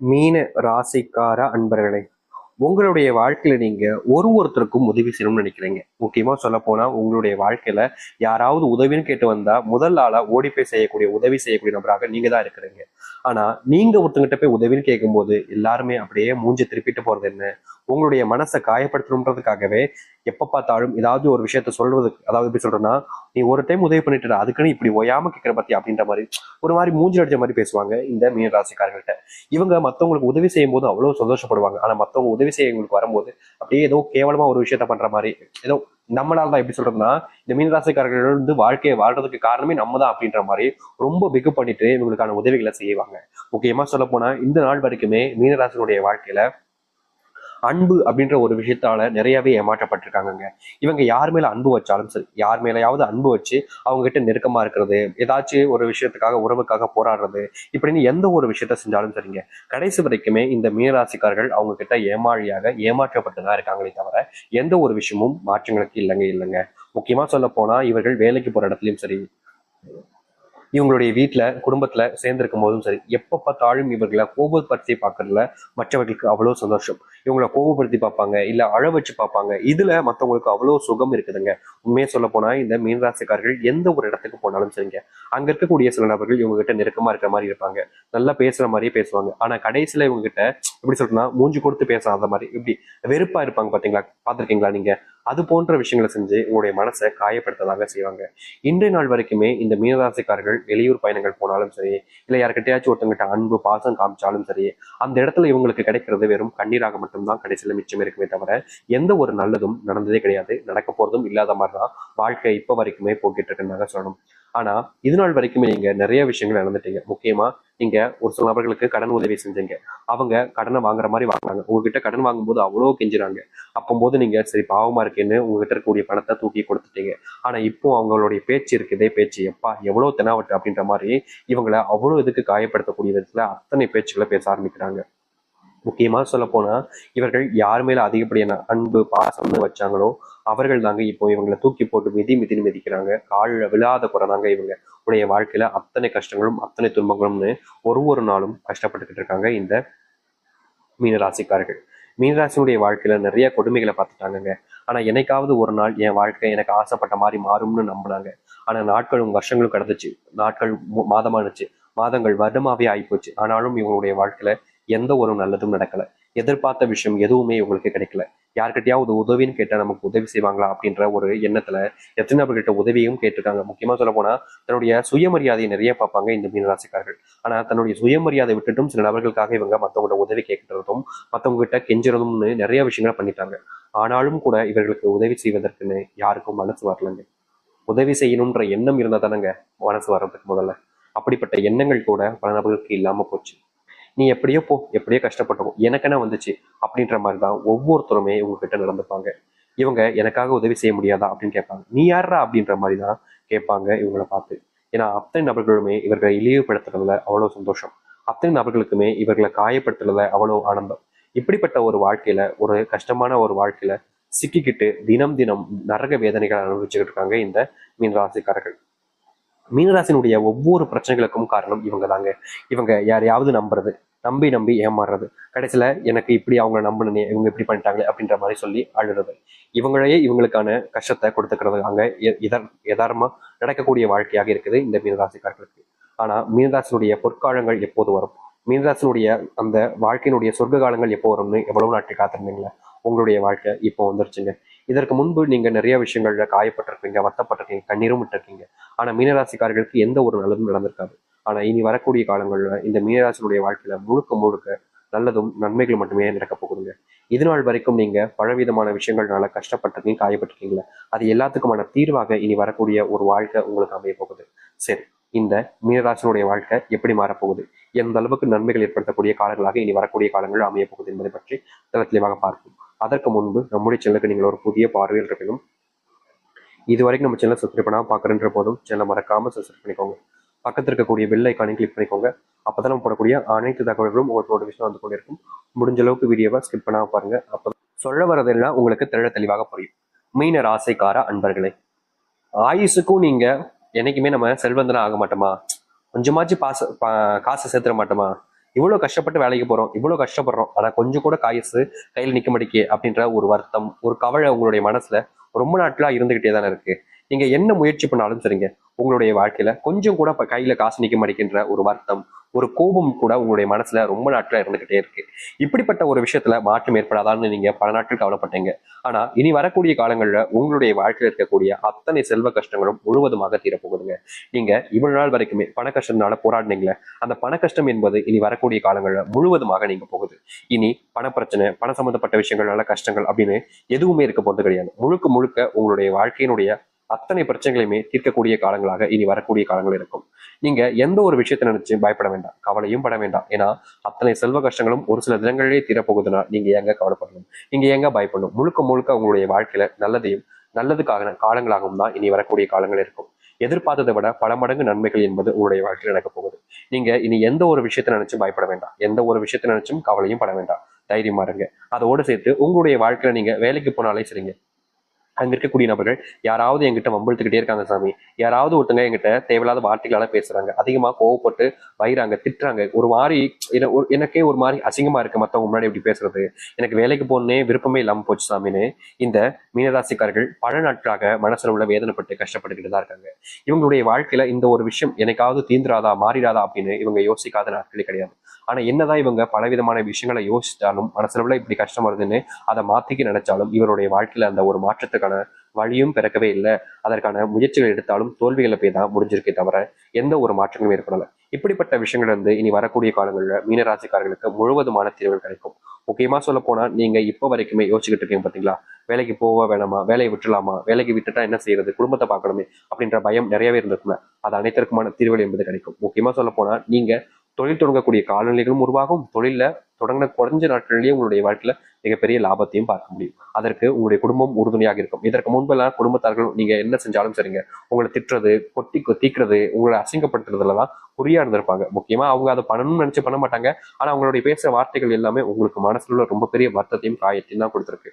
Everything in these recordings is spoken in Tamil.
மீன ராசிக்கார அன்பர்களே உங்களுடைய வாழ்க்கையில நீங்க ஒரு ஒருத்தருக்கும் உதவி செய்யணும்னு நினைக்கிறீங்க. முக்கியமா சொல்ல போனா உங்களுடைய வாழ்க்கையில யாராவது உதவின்னு கேட்டு வந்தா முதல் ஆளா ஓடி போய் செய்யக்கூடிய உதவி செய்யக்கூடிய நபராக நீங்க தான் இருக்கிறீங்க. ஆனா நீங்க ஒருத்தங்கிட்ட போய் உதவின்னு கேட்கும்போது எல்லாருமே அப்படியே மூஞ்சி திருப்பிட்டு போறது என்ன? உங்களுடைய மனசை காயப்படுத்தணுன்றதுக்காகவே எப்ப பார்த்தாலும் ஏதாவது ஒரு விஷயத்த சொல்றதுக்கு அதாவது எப்படி சொல்றேன்னா நீ ஒரு டைம் உதவி பண்ணிட்டு அதுக்குன்னு இப்படி ஒயாம கேட்கிற பத்தி அப்படின்ற மாதிரி ஒரு மாதிரி மூஞ்சி அடிச்ச மாதிரி பேசுவாங்க இந்த மீனராசிக்காரர்கள்ட்ட இவங்க மத்தவங்களுக்கு உதவி செய்யும் போது அவ்வளவு சந்தோஷப்படுவாங்க. ஆனா மத்தவங்க உதவி செய்யவங்களுக்கு வரும்போது அப்படியே ஏதோ கேவலமா ஒரு விஷயத்த பண்ற மாதிரி ஏதோ நம்மளால தான் எப்படி சொல்றதுன்னா இந்த மீனராசிக்காரர்கள் வந்து வாழ்க்கையை வாழ்றதுக்கு காரணமே நம்ம தான் அப்படின்ற மாதிரி ரொம்ப பிகு பண்ணிட்டு இவங்களுக்கான உதவிகளை செய்வாங்க. முக்கியமா சொல்ல போனா இந்த நாள் வரைக்குமே மீனராசினுடைய வாழ்க்கையில அன்பு அப்படின்ற ஒரு விஷயத்தால நிறையவே ஏமாற்றப்பட்டிருக்காங்கங்க. இவங்க யார் மேல அன்பு வச்சாலும் சரி யார் மேலேயாவது அன்பு வச்சு அவங்க கிட்ட நெருக்கமா இருக்கிறது ஏதாச்சும் ஒரு விஷயத்துக்காக உறவுக்காக போராடுறது இப்படின்னு எந்த ஒரு விஷயத்த செஞ்சாலும் சரிங்க. கடைசி வரைக்குமே இந்த மீனராசிக்காரர்கள் அவங்க கிட்ட ஏமாழியாக ஏமாற்றப்பட்டு தான் இருக்காங்களே தவிர எந்த ஒரு விஷயமும் மாற்றங்களுக்கு இல்லைங்க இல்லைங்க. முக்கியமா சொல்ல போனா இவர்கள் வேலைக்கு போற இடத்துலயும் சரி இவங்களுடைய வீட்டில் குடும்பத்தில் சேர்ந்திருக்கும் போதும் சரி எப்போ பார்த்தாலும் இவர்களை கோபப்படுத்தி பார்க்கறதுல மற்றவர்களுக்கு அவ்வளோ சந்தோஷம். இவங்களை கோபப்படுத்தி பார்ப்பாங்க இல்லை அழ வச்சு பார்ப்பாங்க. இதில் மற்றவங்களுக்கு அவ்வளோ சுகம் இருக்குதுங்க. உண்மையை சொல்ல போனால் இந்த மீனராசிக்காரர்கள் எந்த ஒரு இடத்துக்கு போனாலும் சரிங்க. அங்க இருக்கக்கூடிய சில நபர்கள் இவங்ககிட்ட நெருக்கமாக இருக்கிற மாதிரி இருப்பாங்க. நல்லா பேசுகிற மாதிரியே பேசுவாங்க. ஆனால் கடைசியில இவங்க கிட்ட எப்படி சொல்றேன்னா மூஞ்சி கொடுத்து பேசாத மாதிரி இப்படி வெறுப்பா இருப்பாங்க பார்த்தீங்களா பார்த்துருக்கீங்களா நீங்க? அது போன்ற விஷயங்களை செஞ்சு உங்களுடைய மனசை காயப்படுத்ததாக செய்வாங்க. இன்றைய நாள் வரைக்குமே இந்த மீனராசிக்காரர்கள் வெளியூர் பயணங்கள் போனாலும் சரி இல்லை யார்கிட்டயாச்சும் ஒருத்தங்கிட்ட அன்பு பாசம் காமிச்சாலும் சரி அந்த இடத்துல இவங்களுக்கு கிடைக்கிறது வெறும் கண்ணீராக மட்டும்தான் கடைசியில் மிச்சம் இருக்குமே தவிர எந்த ஒரு நல்லதும் நடந்ததே கிடையாது. நடக்க போறதும் இல்லாத மாதிரி தான் வாழ்க்கை இப்போ வரைக்குமே போக்கிட்டு இருக்குன்னு சொல்லணும். ஆனா இது நாள் வரைக்குமே நீங்க நிறைய விஷயங்கள் நடந்துட்டீங்க முக்கியமா நீங்க ஒரு சில நபர்களுக்கு கடன் உதவி செஞ்சீங்க. அவங்க கடனை வாங்குற மாதிரி வாங்குறாங்க. உங்ககிட்ட கடன் வாங்கும்போது அவ்வளோ கெஞ்சுறாங்க. அப்போது நீங்க சரி பாவமா இருக்கேன்னு உங்ககிட்ட இருக்கக்கூடிய பணத்தை தூக்கி கொடுத்துட்டீங்க. ஆனா இப்போ அவங்களுடைய பேச்சு இருக்குதே பேச்சு எப்பா எவ்வளோ தெனாவட்டு? அப்படின்ற மாதிரி இவங்களை அவ்வளோ இதுக்கு காயப்படுத்தக்கூடிய விதத்துல அத்தனை பேச்சுகளை பேச ஆரம்பிக்கிறாங்க. முக்கியமாக சொல்ல இவர்கள் யார் மேலே அதிகப்படியான அன்பு பாசம்னு வச்சாங்களோ அவர்கள் தாங்க இப்போ இவங்களை தூக்கி போட்டு மிதி மிதின்னு மிதிக்கிறாங்க. காலில் விழாத குறை தாங்க இவங்க. உடைய வாழ்க்கையில் அத்தனை கஷ்டங்களும் அத்தனை துன்பங்களும்னு ஒரு ஒரு நாளும் கஷ்டப்பட்டுக்கிட்டு இருக்காங்க இந்த மீனராசிக்காரர்கள். மீனராசினுடைய வாழ்க்கையில் நிறைய கொடுமைகளை பார்த்துட்டாங்கங்க. ஆனால் என்னைக்காவது ஒரு நாள் என் வாழ்க்கை எனக்கு ஆசைப்பட்ட மாதிரி மாறும்னு நம்பினாங்க. ஆனால் நாட்களும் வருஷங்களும் கடந்துச்சு. நாட்கள் மாதமானுச்சு. மாதங்கள் வருடமாவே ஆகிப்போச்சு ஆனாலும் இவங்களுடைய வாழ்க்கையில் எந்த ஒரு நல்லதும் நடக்கல. எதிர்பார்த்த விஷயம் எதுவுமே உங்களுக்கு கிடைக்கல. யார்கிட்டயாவது உதவின்னு கேட்டா நமக்கு உதவி செய்வாங்களா அப்படின்ற ஒரு எண்ணத்துல எத்தனை நபர்கிட்ட உதவியும் கேட்டிருக்காங்க. முக்கியமா சொல்ல போனா தன்னுடைய சுயமரியாதையை நிறைய பார்ப்பாங்க இந்த மீனராசிக்காரர்கள். ஆனா தன்னுடைய சுயமரியாதை விட்டுட்டும் சில நபர்களுக்காக இவங்க மத்தவங்களோட உதவி கேட்கறதும் மத்தவங்க கிட்ட கெஞ்சுறதும்னு நிறைய விஷயங்களை பண்ணிட்டாங்க. ஆனாலும் கூட இவர்களுக்கு உதவி செய்வதற்குன்னு யாருக்கும் மனசு வரலங்க. உதவி செய்யணுன்ற எண்ணம் இருந்தா தானங்க மனசு வர்றதுக்கு முதல்ல. அப்படிப்பட்ட எண்ணங்கள் கூட பல நபர்களுக்கு இல்லாம போச்சு. நீ எப்படியோ போ எப்படியோ கஷ்டப்பட்டு போ எனக்கென வந்துச்சு? அப்படின்ற மாதிரி தான் ஒவ்வொருத்தருமே இவங்க கிட்ட நடந்துப்பாங்க இவங்க எனக்காக உதவி செய்ய முடியாதா அப்படின்னு கேட்பாங்க. நீ யாரா அப்படின்ற மாதிரி தான் கேட்பாங்க இவங்கள பார்த்து. ஏன்னா அத்தனை நபர்களுமே இவர்களை இழிவுபடுத்துறதுல அவ்வளவு சந்தோஷம். அத்தனை நபர்களுக்குமே இவர்களை காயப்படுத்துறதுல அவ்வளவு ஆனந்தம். இப்படிப்பட்ட ஒரு வாழ்க்கையில ஒரு கஷ்டமான ஒரு வாழ்க்கையில சிக்கிக்கிட்டு தினம் தினம் நரக வேதனைகளை அனுபவிச்சுக்கிட்டு இருக்காங்க இந்த மீனராசிக்காரர்கள். மீனராசினுடைய ஒவ்வொரு பிரச்சனைகளுக்கும் காரணம் இவங்க தாங்க இவங்க யாரையாவது நம்புறது நம்பி நம்பி ஏமாறுறது. கடைசியில் எனக்கு இப்படி அவங்க நம்பினே இவங்க இப்படி பண்ணிட்டாங்களே அப்படின்ற மாதிரி சொல்லி அழுறது. இவங்களையே இவங்களுக்கான கஷ்டத்தை கொடுத்துக்கிறது அங்கே எ- இதர் நடக்கக்கூடிய வாழ்க்கையாக இருக்குது இந்த மீனராசிக்காரர்களுக்கு. ஆனால் மீனராசினுடைய பொற்காலங்கள் எப்போது வரும்? மீனராசினுடைய அந்த வாழ்க்கையினுடைய சொர்க்க காலங்கள் எப்போ வரும்னு எவ்வளவு நாட்கள் காத்திருந்தீங்களா? உங்களுடைய வாழ்க்கை இப்போ வந்துருச்சுங்க. இதற்கு முன்பு நீங்க நிறைய விஷயங்கள்ல காயப்பட்டிருப்பீங்க வத்தப்பட்டிருக்கீங்க கண்ணீரும் விட்டுருக்கீங்க. ஆனா மீனராசிக்காரர்களுக்கு எந்த ஒரு நல்லதும் நடந்திருக்காது. ஆனா இனி வரக்கூடிய காலங்களில் இந்த மீனராசினுடைய வாழ்க்கையில முழுக்க முழுக்க நல்லதும் நன்மைகள் மட்டுமே நடக்க போகுதுங்க. இது நாள் வரைக்கும் நீங்க பலவிதமான விஷயங்கள்னால கஷ்டப்பட்டிருக்கீங்க காயப்பட்டிருக்கீங்களா அது எல்லாத்துக்குமான தீர்வாக இனி வரக்கூடிய ஒரு வாழ்க்கை உங்களுக்கு அமைய போகுது. சரி இந்த மீனராசினுடைய வாழ்க்கை எப்படி மாறப்போகுது? எந்த அளவுக்கு நன்மைகள் ஏற்படுத்தக்கூடிய காலங்களாக இனி வரக்கூடிய காலங்கள் அமைய போகுது என்பதை பற்றி தெளிவாக பார்ப்போம். அதற்கு முன்பு நம்முடைய செல்லுக்கு நீங்கள் ஒரு புதிய பார்வையில் இருக்கணும் இது வரைக்கும் நம்ம சேனல் சப்ஸ்கிரைப் பண்ணால் பார்க்குறன்ற போதும் சேனலை மறக்காமல் சப்ஸ்கிரைப் பண்ணிக்கோங்க. பக்கத்தில் இருக்கக்கூடிய பெல் ஐக்கானையும் கிளிக் பண்ணிக்கோங்க. அப்பதான் நம்ம போடக்கூடிய அனைத்து தகவல்களும் உங்களுக்கு நோட்டிஃபிகேஷன் வந்து கொண்டிருக்கும். முடிஞ்ச அளவுக்கு வீடியோவை ஸ்கிப் பண்ணாம பாருங்கள் அப்போ சொல்ல வரதெல்லாம் உங்களுக்கு தெள்ள தெளிவாக புரியும். மீன ராசைக்கார அன்பர்களே ஆயுசுக்கும் நீங்கள் என்னைக்குமே நம்ம செல்வந்தனா ஆக மாட்டோமா? கொஞ்சமாச்சும் பாச பா- காசை சேர்த்துட மாட்டோமா? இவ்வளவு கஷ்டப்பட்டு வேலைக்கு போறோம் இவ்வளவு கஷ்டப்படுறோம். ஆனா கொஞ்சம் கூட காயசு கையில் நிக்க மாட்டேக்கே அப்படின்ற ஒரு வருத்தம் ஒரு கவலை உங்களுடைய மனசுல ரொம்ப நாட்களா இருந்துக்கிட்டே தானே இருக்கு. நீங்கள் என்ன முயற்சி பண்ணாலும் சரிங்க. உங்களுடைய வாழ்க்கையில கொஞ்சம் கூட இப்ப கையில காசு நிக்க மாட்டேங்கின்ற ஒரு வருத்தம் ஒரு கோபம் கூட உங்களுடைய மனசுல ரொம்ப நாட்களா இருந்துகிட்டே இருக்கு. இப்படிப்பட்ட ஒரு விஷயத்துல மாற்றம் ஏற்படாதான்னு நீங்க பல நாட்கள் கவலைப்பட்டீங்க. ஆனா இனி வரக்கூடிய காலங்கள்ல உங்களுடைய வாழ்க்கையில் இருக்கக்கூடிய அத்தனை செல்வ கஷ்டங்களும் முழுவதுமாக தீரப்போகுதுங்க. நீங்க இவ்வளவு நாள் வரைக்குமே பண கஷ்டத்தினால போராடினீங்களே அந்த பண கஷ்டம் என்பது இனி வரக்கூடிய காலங்கள்ல முழுவதுமாக நீங்க போகுது. இனி பணப்பிரச்சனை பண சம்பந்தப்பட்ட விஷயங்கள்னால கஷ்டங்கள் அப்படின்னு எதுவுமே இருக்க போறது கிடையாது. முழுக்க முழுக்க உங்களுடைய வாழ்க்கையினுடைய அத்தனை பிரச்சனைகளையுமே தீர்க்கக்கூடிய காலங்களாக இனி வரக்கூடிய காலங்கள் இருக்கும். நீங்க எந்த ஒரு விஷயத்தை நினைச்சு பயப்பட வேண்டாம். கவலையும் பட வேண்டாம். ஏன்னா அத்தனை செல்வ கஷ்டங்களும் ஒரு சில தினங்களிலே தீரப்போகுதுன்னா நீங்க எங்க கவலைப்படணும்? நீங்க ஏங்க பயப்படணும்? முழுக்க முழுக்க உங்களுடைய வாழ்க்கையில நல்லதையும் நல்லதுக்காக காலங்களாகவும் தான் இனி வரக்கூடிய காலங்கள் இருக்கும். எதிர்பார்த்ததை விட பல மடங்கு நன்மைகள் என்பது உங்களுடைய வாழ்க்கையில் நடக்க போகுது. நீங்க இனி எந்த ஒரு விஷயத்தை நினைச்சும் பயப்பட வேண்டாம். எந்த ஒரு விஷயத்தை நினைச்சும் கவலையும் பட வேண்டாம். தைரியமா இருங்க. அதோடு சேர்த்து உங்களுடைய வாழ்க்கையில நீங்க வேலைக்கு போனாலே சரிங்க. அங்க இருக்கக்கூடிய நபர்கள் யாராவது எங்கிட்ட வம்பழுத்துக்கிட்டே இருக்காங்க சாமி. யாராவது ஒருத்தங்க எங்கிட்ட தேவையில்லாத வார்த்தைகளால பேசுறாங்க. அதிகமா கோவப்பட்டு வயிறாங்க திட்டுறாங்க. ஒரு மாதிரி ஒரு- எனக்கே ஒரு மாதிரி அசிங்கமா இருக்கு மத்தவங்க முன்னாடி இப்படி பேசுறது. எனக்கு வேலைக்கு போகணுன்னே விருப்பமே இல்லாம போச்சு சாமின்னு இந்த மீனராசிக்காரர்கள் பல நாட்களாக மனசுல உள்ள வேதனைப்பட்டு கஷ்டப்பட்டுக்கிட்டு தான் இருக்காங்க. இவங்களுடைய வாழ்க்கையில இந்த ஒரு விஷயம் எனக்காவது தீந்துராதா மாறிடாதா அப்படின்னு இவங்க யோசிக்காத நாட்களே கிடையாது. ஆனா என்னதான் இவங்க பலவிதமான விஷயங்களை யோசிச்சாலும் மனசுல உள்ள இப்படி கஷ்டம் வருதுன்னு அதை மாத்திக்க நினைச்சாலும் இவருடைய வாழ்க்கையில அந்த ஒரு மாற்றத்துக்கான வழியும் பிறக்கவே இல்லை. அதற்கான முயற்சிகள் எடுத்தாலும் தோல்விகளை போய் தான் முடிஞ்சிருக்கே தவிர எந்த ஒரு மாற்றங்களும் ஏற்படல. இப்படிப்பட்ட விஷயங்கள் வந்து இனி வரக்கூடிய காலங்களில் மீனராசிக்காரர்களுக்கு முழுவதுமான தீர்வுகள் கிடைக்கும். முக்கியமா சொல்ல போனா நீங்க இப்போ வரைக்குமே யோசிச்சுக்கிட்டு இருக்கீங்க பாத்தீங்களா? வேலைக்கு போக வேணாமா? வேலையை விட்டுலாமா வேலைக்கு விட்டுட்டா என்ன செய்யறது? குடும்பத்தை பார்க்கணுமே அப்படின்ற பயம் நிறையவே இருந்திருக்கும்ல அது அனைத்திற்குமான தீர்வுகள் என்பது கிடைக்கும். முக்கியமா சொல்ல போனா நீங்க தொழில் தொடங்கக்கூடிய காலநிலைகளும் உருவாகும். தொழிலில் தொடங்கின குறைஞ்ச நாட்களிலேயே உங்களுடைய வாழ்க்கையில மிகப்பெரிய லாபத்தையும் பார்க்க முடியும். அதற்கு உங்களுடைய குடும்பம் உறுதுணையாக இருக்கும். இதற்கு முன்பெல்லாம் குடும்பத்தார்கள் நீங்க என்ன செஞ்சாலும் சரிங்க. உங்களை திட்டுறது கொட்டி தீக்கிறது உங்களை அசிங்கப்படுத்துறதுல தான் குறியா இருந்திருப்பாங்க. முக்கியமா அவங்க அதை பண்ணணும்னு நினைச்சு பண்ண மாட்டாங்க. ஆனா அவங்களுடைய பேசுற வார்த்தைகள் எல்லாமே உங்களுக்கு மனசுல உள்ள ரொம்ப பெரிய வருத்தத்தையும் காயத்தையும் தான் கொடுத்துருக்கு.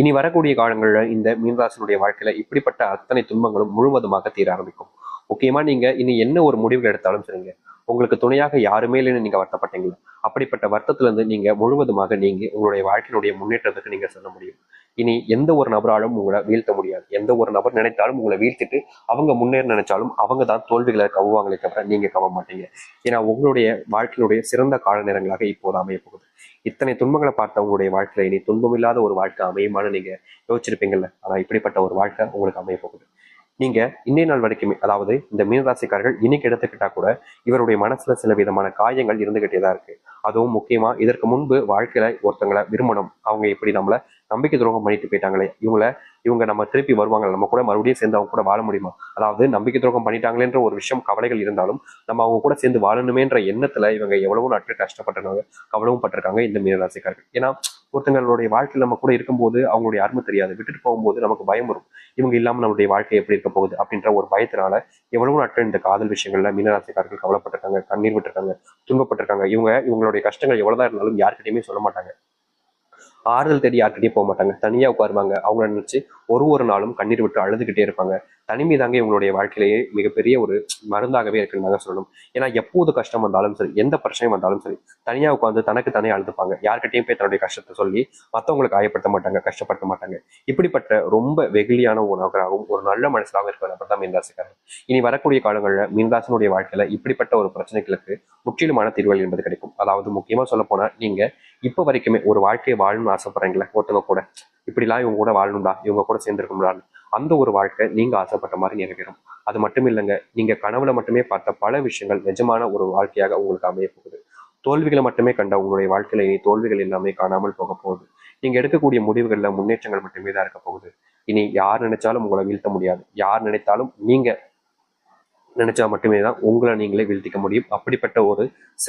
இனி வரக்கூடிய காலங்களில் இந்த மீனராசினுடைய வாழ்க்கையில இப்படிப்பட்ட அத்தனை துன்பங்களும் முழுவதுமாக தீர ஆரம்பிக்கும். முக்கியமா நீங்க இனி என்ன ஒரு முடிவுகள் எடுத்தாலும் சரிங்க. உங்களுக்கு துணையாக யாருமே இல்லைன்னு நீங்க வருத்தப்பட்டீங்களா? அப்படிப்பட்ட வருத்தத்திலிருந்து நீங்க முழுவதுமாக நீங்க உங்களுடைய வாழ்க்கையினுடைய முன்னேற்றத்துக்கு நீங்க செல்ல முடியும். இனி எந்த ஒரு நபராலும் உங்களை வீழ்த்த முடியாது. எந்த ஒரு நபர் நினைத்தாலும் உங்களை வீழ்த்திட்டு அவங்க முன்னேற நினைச்சாலும் அவங்க தான் தோல்விகளை கவுவாங்களே தவிர நீங்க கவ மாட்டீங்க. ஏன்னா உங்களுடைய வாழ்க்கையினுடைய சிறந்த கால நேரங்களாக இப்போது அமைய போகுது. இத்தனை துன்பங்களை பார்த்த உங்களுடைய வாழ்க்கையில இனி துன்பமில்லாத ஒரு வாழ்க்கை அமையுமான்னு நீங்க யோசிச்சிருப்பீங்கல்ல. ஆனா இப்படிப்பட்ட ஒரு வாழ்க்கை உங்களுக்கு அமைய போகுது. நீங்க இன்னை நாள் வரைக்குமே அதாவது இந்த மீனராசிக்காரர்கள் இன்னைக்கு எடுத்துக்கிட்டா கூட இவருடைய மனசுல சில விதமான காயங்கள் இருந்துகிட்டே தான் இருக்கு. அதுவும் முக்கியமா இதற்கு முன்பு வாழ்க்கையில ஒருத்தங்களை விரும்பணும். அவங்க எப்படி நம்மள நம்பிக்கை துரோகம் பண்ணிட்டு போயிட்டாங்களே இவங்கள இவங்க நம்ம திருப்பி வருவாங்க நம்ம கூட மறுபடியும் சேர்ந்து அவங்க கூட வாழ முடியுமா? அதாவது நம்பிக்கை துரோகம் பண்ணிட்டாங்களேன்ற ஒரு விஷயம் கவலைகள் இருந்தாலும் நம்ம அவங்க கூட சேர்ந்து வாழணுமேன்ற எண்ணத்துல இவங்க எவ்வளவு நாட்கள் கஷ்டப்பட்டிருக்காங்க கவலவும் பட்டிருக்காங்க இந்த மீனராசிக்காரர்கள் ஏன்னா ஒருத்தங்களுடைய வாழ்க்கையில் நம்ம கூட இருக்கும்போது அவங்களுடைய அருமை தெரியாது. விட்டுட்டு போகும்போது நமக்கு பயம் வரும். இவங்க இல்லாமல் நம்மளுடைய வாழ்க்கை எப்படி இருக்க போகுது அப்படின்ற ஒரு பயத்தினால எவ்வளவு நாட்கள் இந்த காதல் விஷயங்கள்ல மீனராசிக்காரர்கள் கவலைப்பட்டிருக்காங்க கண்ணீர் விட்டுருக்காங்க துன்பப்பட்டிருக்காங்க. இவங்க இவங்களுடைய கஷ்டங்கள் எவ்வளவுதான் இருந்தாலும் யார்கிட்டயுமே சொல்ல மாட்டாங்க. ஆறுதல் தேடி யார்கிட்டயும் போக மாட்டாங்க. தனியா உட்காருவாங்க. அவங்கள நினைச்சு ஒரு ஒரு நாளும் கண்ணீர் விட்டு அழுதுகிட்டே இருப்பாங்க. தனிமை தாங்க இவங்களுடைய வாழ்க்கையிலேயே மிகப்பெரிய ஒரு மருந்தாகவே இருக்குன்னு தாங்க சொல்லணும். ஏன்னா எப்போது கஷ்டம் வந்தாலும் சரி எந்த பிரச்சனையும் வந்தாலும் சரி தனியா உட்காந்து தனக்கு தானே அழுதுப்பாங்க. யார்கிட்டையும் போய் தன்னுடைய கஷ்டத்தை சொல்லி மத்தவங்களுக்கு காயப்படுத்த மாட்டாங்க கஷ்டப்படுத்த மாட்டாங்க. இப்படிப்பட்ட ரொம்ப வெகுளியான உணவராகவும் ஒரு நல்ல மனசராகவும் இருக்கிற நபர் தான் மீன்ராசிக்காரர் இனி வரக்கூடிய காலங்களில் மீன்ராசினுடைய வாழ்க்கையில இப்படிப்பட்ட ஒரு பிரச்சனைகளுக்கு முற்றிலுமான தீர்வுகள் என்பது கிடைக்கும். அதாவது முக்கியமா சொல்ல போனா நீங்க இப்போ வரைக்குமே ஒரு வாழ்க்கையை வாழணும்னு ஆசைப்படுறீங்களா ஒருத்தவங்க கூட. இப்படிலாம் இவங்க கூட வாழணும்டா இவங்க கூட சேர்ந்துருக்கும்டான்னு அந்த ஒரு வாழ்க்கை நீங்க ஆசைப்பட்ட மாதிரி நிறைவேறும். அது மட்டும் இல்லைங்க நீங்க கனவுல மட்டுமே பார்த்த பல விஷயங்கள் நிஜமான ஒரு வாழ்க்கையாக உங்களுக்கு அமைய போகுது. தோல்விகளை மட்டுமே கண்ட உங்களுடைய வாழ்க்கையில இனி தோல்விகள் எல்லாமே காணாமல் போக போகுது. நீங்க எடுக்கக்கூடிய முடிவுகள்ல முன்னேற்றங்கள் மட்டுமே தான் இருக்க போகுது. இனி யார் நினைச்சாலும் உங்களை வீழ்த்த முடியாது. யார் நினைத்தாலும் நீங்க நினைச்சா மட்டுமே தான் உங்களை நீங்களே வீழ்த்திக்க முடியும். அப்படிப்பட்ட ஒரு